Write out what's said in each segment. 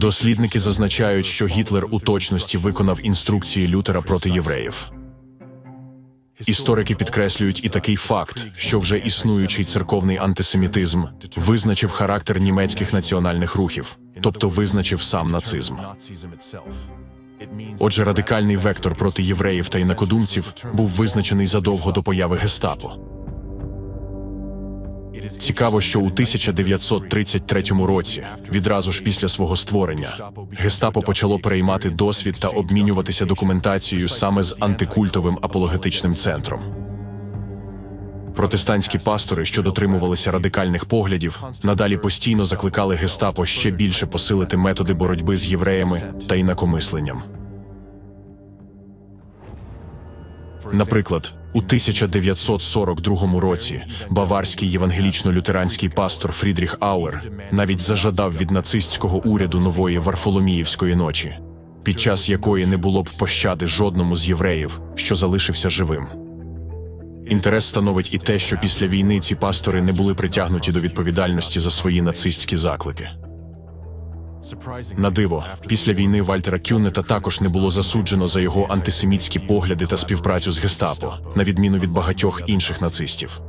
Дослідники зазначають, що Гітлер у точності виконав інструкції Лютера проти євреїв. Історики підкреслюють і такий факт, що вже існуючий церковний антисемітизм визначив характер німецьких національних рухів, тобто визначив сам нацизм. Отже, радикальний вектор проти євреїв та інакодумців був визначений задовго до появи гестапо. Цікаво, що у 1933 році, відразу ж після свого створення, гестапо почало переймати досвід та обмінюватися документацією саме з антикультовим апологетичним центром. Протестантські пастори, що дотримувалися радикальних поглядів, надалі постійно закликали гестапо ще більше посилити методи боротьби з євреями та інакомисленням. Наприклад, у 1942 році баварський євангелічно-лютеранський пастор Фрідріх Ауер навіть зажадав від нацистського уряду нової Варфоломіївської ночі, під час якої не було б пощади жодному з євреїв, що залишився живим. Інтерес становить і те, що після війни ці пастори не були притягнуті до відповідальності за свої нацистські заклики. На диво, після війни Вальтера Кюнета також не було засуджено за його антисемітські погляди та співпрацю з гестапо, на відміну від багатьох інших нацистів.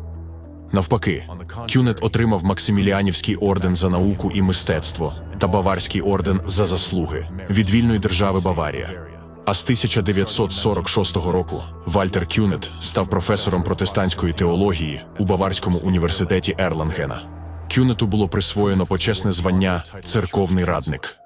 Навпаки, Кюнет отримав Максиміліанівський орден за науку і мистецтво та Баварський орден за заслуги від вільної держави Баварія. А з 1946 року Вальтер Кюнет став професором протестантської теології у Баварському університеті Ерлангена. Кюнету було присвоєно почесне звання церковний радник.